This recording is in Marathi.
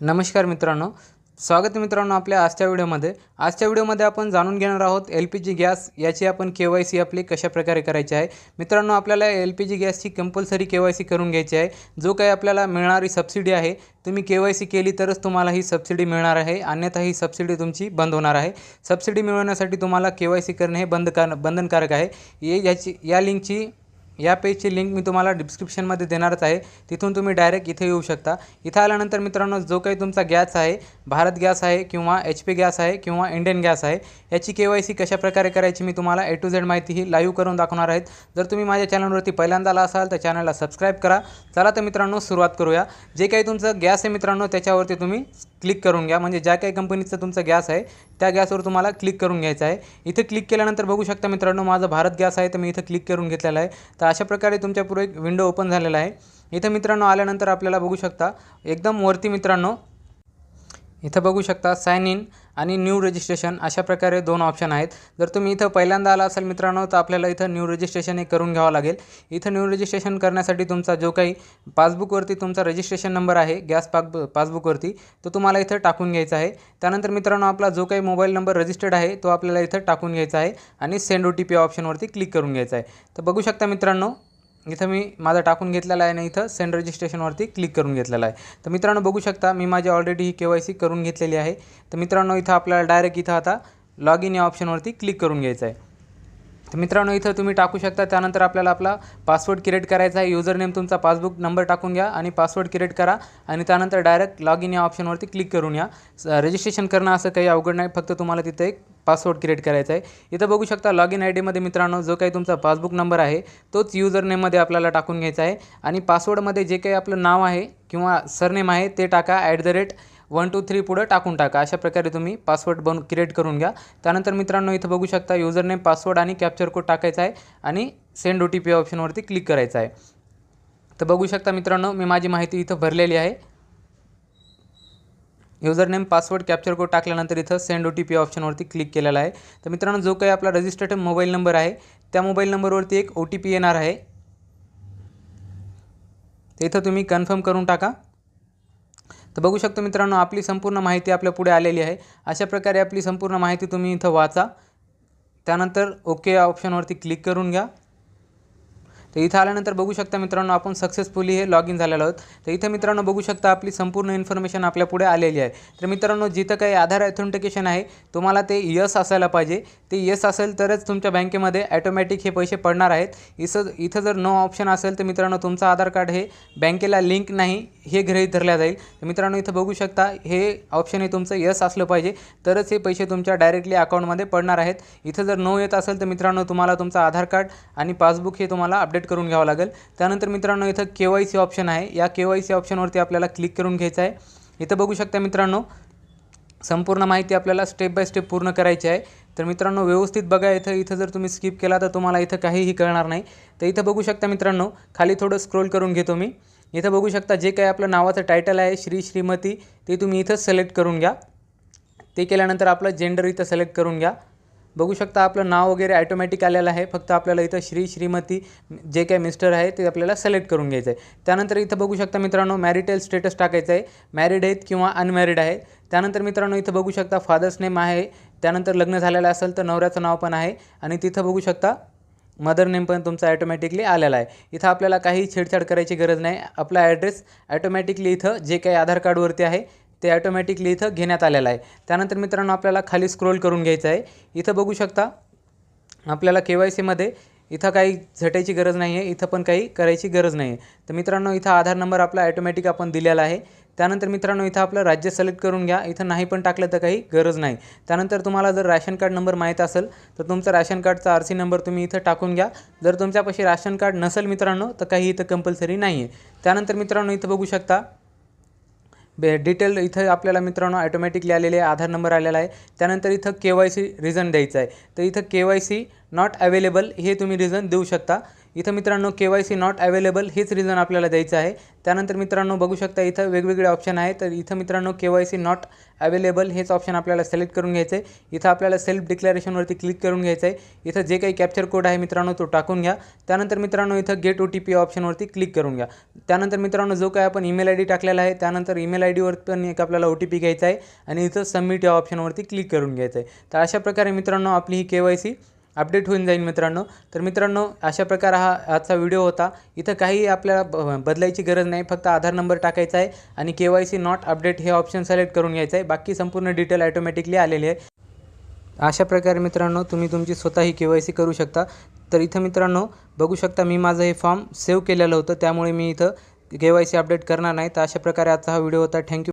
नमस्कार मित्रांनो. स्वागत आहे मित्रांनो आपल्या आजच्या व्हिडिओमध्ये. आजच्या व्हिडिओमध्ये आपण जाणून घेणार आहोत एल पी जी गॅस याची आपण के वाय सी आपली कशाप्रकारे करायची आहे. मित्रांनो आपल्याला एल पी जी गॅसची कंपल्सरी के वाय सी करून घ्यायची आहे. जो काही आपल्याला मिळणारी सबसिडी आहे तुम्ही के वाय सी केली तरच तुम्हाला ही सबसिडी मिळणार आहे. अन्यथा ही सबसिडी तुमची बंद होणार आहे. सबसिडी मिळवण्यासाठी तुम्हाला के वाय सी करणे हे बंद कर बंधनकारक आहे. ये याची या लिंकची या पेजची लिंक मी तुम्हाला डिस्क्रिप्शनमध्ये देणारच आहे. तिथून तुम्ही डायरेक्ट इथे येऊ शकता. इथं आल्यानंतर मित्रांनो जो काही तुमचा गॅस आहे भारत गॅस आहे किंवा एच पी गॅस आहे किंवा इंडियन गॅस आहे याची के वाय सी कशाप्रकारे करायची मी तुम्हाला ए टू झेड माहिती ही लाईव्ह करून दाखवणार आहेत. जर तुम्ही माझ्या चॅनलवरती पहिल्यांदा आला असाल तर चॅनलला सबस्क्राईब करा. चला तर मित्रांनो सुरुवात करूया. जे काही तुमचं गॅस आहे मित्रांनो त्याच्यावरती तुम्ही क्लिक करून घ्या. म्हणजे ज्या काही कंपनीचं तुमचं गॅस आहे त्या गॅसवर तुम्हाला क्लिक करून घ्यायचं आहे. इथे क्लिक केल्यानंतर बघू शकता मित्रांनो माझा भारत गॅस आहे तर मी इथं क्लिक करून घेतलेला आहे. तर अशा प्रकारे तुमच्यापुढे एक विंडो ओपन झालेला आहे. इथं मित्रांनो आल्यानंतर आपल्याला बघू शकता एकदम वरती मित्रांनो इथं बघू शकता साइन इन आणि न्यू रजिस्ट्रेशन अशा प्रकारे दोन ऑप्शन आहेत. जर तुम्ही इथं पहिल्यांदा आला असाल मित्रांनो तर आपल्याला इथं न्यू रजिस्ट्रेशन हे करून घ्यावं लागेल. इथं न्यू रजिस्ट्रेशन करण्यासाठी तुमचा जो काही पासबुकवरती तुमचा रजिस्ट्रेशन नंबर आहे गॅस पाक पासबुकवरती तो तुम्हाला इथं टाकून घ्यायचा आहे. त्यानंतर मित्रांनो आपला जो काही मोबाईल नंबर रजिस्टर्ड आहे तो आपल्याला इथं टाकून घ्यायचा आहे आणि सेंड ओ टी पी ऑप्शनवरती क्लिक करून घ्यायचा आहे. तर बघू शकता मित्रांनो इथं मी माझा टाकून घेतलेला आहे आणि इथं सेंड रजिस्ट्रेशनवरती क्लिक करून घेतलेला आहे. तर मित्रांनो बघू शकता मी माझी ऑलरेडी ही के वाय सी करून घेतलेली आहे. तर मित्रांनो इथं आपल्याला डायरेक्ट इथं आता लॉग इन या ऑप्शनवरती क्लिक करून घ्यायचं आहे. तर मित्रांनो इथं तुम्ही टाकू शकता. त्यानंतर आपल्याला आपला पासवर्ड क्रिएट करायचा आहे. युजर नेम तुमचा पासबुक नंबर टाकून घ्या आणि पासवर्ड क्रिएट करा. आणि त्यानंतर डायरेक्ट लॉग इन या ऑप्शनवरती क्लिक करून या. रजिस्ट्रेशन करणं असं काही अवघड नाही. फक्त तुम्हाला तिथं एक पासवर्ड क्रिएट करायचा आहे. इथं बघू शकता लॉग इन आय डीमध्ये मित्रांनो जो काही तुमचा पासबुक नंबर आहे तोच युजर नेममध्ये आपल्याला टाकून घ्यायचा आहे. आणि पासवर्डमध्ये जे काही आपलं नाव आहे किंवा सरनेम आहे ते टाका. At the rate one two three पुढं टाकून टाका. अशा प्रकारे तुम्ही पासवर्ड बन क्रिएट करून घ्या. त्यानंतर मित्रांनो इथं बघू शकता युजर नेम पासवर्ड आणि कॅप्चर कोड टाकायचा आहे आणि सेंड ओ टी पी ऑप्शनवरती क्लिक करायचं आहे. तर बघू शकता मित्रांनो मी माझी माहिती इथं भरलेली आहे. User name password captcha code टाकल्यानंतर इथं सेंड ओ टी पी ऑप्शनवरती क्लिक केलेला आहे. तर मित्रांनो जो काही आपला रजिस्टर्ड मोबाईल नंबर आहे त्या मोबाईल नंबरवरती एक ओ टी पी येणार आहे. तर इथं तुम्ही कन्फर्म करून टाका. तर बघू शकतो मित्रांनो आपली संपूर्ण माहिती आपल्या पुढे आलेली आहे. अशा प्रकारे आपली संपूर्ण माहिती तुम्ही इथं वाचा. त्यानंतर ओके या ऑप्शनवरती क्लिक करून घ्या. तर इथं आल्यानंतर बघू शकता मित्रांनो आपण सक्सेसफुली हे लॉग इन झालेलो आहोत. तर इथं मित्रांनो बघू शकता आपली संपूर्ण इन्फॉर्मेशन आपल्या पुढे आलेली आहे. तर मित्रांनो जिथं काही आधार ऑथेंटिकेशन आहे तुम्हाला ते यस असायला पाहिजे. ते यस असेल तरच तुमच्या बँकेमध्ये ॲटोमॅटिक हे पैसे पडणार आहेत. इथं इथं जर नो ऑप्शन असेल तर मित्रांनो तुमचं आधार कार्ड हे बँकेला लिंक नाही हे गृहीत धरल्या जाईल. तर मित्रांनो इथं बघू शकता हे ऑप्शन हे तुमचं यस असलं पाहिजे. तरच हे पैसे तुमच्या डायरेक्टली अकाउंटमध्ये पडणार आहेत. इथं जर नो येत असेल तर मित्रांनो तुम्हाला तुमचं आधार कार्ड आणि पासबुक हे तुम्हाला अपडेट करून घ्यावं लागेल. त्यानंतर मित्रांनो इथं के वाय सी ऑप्शन आहे. या के वाय सी ऑप्शनवरती आपल्याला क्लिक करून घ्यायचं आहे. इथं बघू शकता मित्रांनो संपूर्ण माहिती आपल्याला स्टेप बाय स्टेप पूर्ण करायची आहे. तर मित्रांनो व्यवस्थित बघा इथं इथं जर तुम्ही स्किप केला तर तुम्हाला इथं काहीही कळणार नाही. तर इथं बघू शकता मित्रांनो खाली थोडं स्क्रोल करून घेतो मी. इथं बघू शकता जे काही आपलं नावाचं टायटल आहे श्री श्रीमती ते तुम्ही इथं सिलेक्ट करून घ्या. ते केल्यानंतर आपलं जेंडर इथं सिलेक्ट करून घ्या. बघू शकता आपलं नाव वगैरे ॲटोमॅटिक आलेलं आहे. फक्त आपल्याला इथं श्री श्रीमती जे काही मिस्टर आहे ते आपल्याला सिलेक्ट करून घ्यायचं आहे. त्यानंतर इथं बघू शकता मित्रांनो मॅरिटल स्टेटस टाकायचं आहे. मॅरिड आहेत किंवा अनमॅरिड आहे. त्यानंतर मित्रांनो इथं बघू शकता फादर्स नेम आहे. त्यानंतर लग्न झालेलं असेल तर नवऱ्याचं नाव पण आहे. आणि तिथं बघू शकता मदर नेम पण तुमचा ॲटोमॅटिकली आलेला आहे. इथं आपल्याला काही छेडछाड करायची गरज नाही. आपला ॲड्रेस ॲटोमॅटिकली इथं जे काही आधार कार्डवरती आहे ते ॲटोमॅटिकली इथं घेण्यात आलेलं आहे. त्यानंतर मित्रांनो आपल्याला खाली स्क्रोल करून घ्यायचं आहे. इथं बघू शकता आपल्याला के वाय सीमध्ये इथं काही झटायची गरज नाही आहे इथं पण काही करायची गरज नाही आहे तर मित्रांनो इथं आधार नंबर आपला ॲटोमॅटिक आपण दिलेला आहे. त्यानंतर मित्रांनो इथं आपलं राज्य सिलेक्ट करून घ्या. इथं नाही पण टाकलं तर काही गरज नाही. त्यानंतर तुम्हाला जर राशन कार्ड नंबर माहीत असेल तर तुमचा राशन कार्डचा आर सी नंबर तुम्ही इथं टाकून घ्या. जर तुमच्यापाशी राशन कार्ड नसेल मित्रांनो तर काही इथं कंपल्सरी नाही आहे त्यानंतर मित्रांनो इथं बघू शकता बे डिटेल इथं आपल्याला मित्रांनो ॲटोमॅटिकली आलेले आहे आधार नंबर आलेला आहे. त्यानंतर इथं के वाय सी रिझन द्यायचं आहे. तर इथं K Y C not available हे तुम्ही रिझन देऊ शकता. इथं मित्रांनो K Y C not available हेच रिझन आपल्याला द्यायचं आहे. त्यानंतर मित्रांनो बघू शकता इथं वेगवेगळे ऑप्शन आहे तर इथं मित्रांनो K Y C not available हेच ऑप्शन आपल्याला सिलेक्ट करून घ्यायचं आहे इथं आपल्याला सेल्फ डिक्लेरेशनवरती क्लिक करून घ्यायचं आहे इथं जे काही कॅप्चर कोड आहे मित्रांनो तो टाकून घ्या. त्यानंतर मित्रांनो इथं गेट ओ टी पी ऑप्शनवरती क्लिक करून घ्या. त्यानंतर मित्रांनो जो काय आपण ईमेल आय डी टाकलेला आहे त्यानंतर ईमेल आय डीवर पण एक आपल्याला ओ टी पी घ्यायचा आहे. आणि इथं सबमिट या ऑप्शनवरती क्लिक करून घ्यायचं आहे तर अशा प्रकारे मित्रांनो आपली ही के वाय सी अपडेट होऊन जाईल मित्रांनो. तर मित्रांनो अशा प्रकारे हा आजचा व्हिडिओ होता. इथं काही आपल्याला ब बदलायची गरज नाही. फक्त आधार नंबर टाकायचा आहे आणि K Y C not update हे ऑप्शन सिलेक्ट करून घ्यायचं आहे. बाकी संपूर्ण डिटेल ॲटोमॅटिकली आलेली आहे. अशा प्रकारे मित्रांनो तुम्ही तुमची स्वतःही के वाय सी करू शकता. तर इथं मित्रांनो बघू शकता मी माझं हे फॉर्म सेव्ह केलेलं होतं. त्यामुळे मी इथं के वाय सी अपडेट करणार नाही. तर अशा प्रकारे आजचा हा व्हिडिओ होता. थँक्यू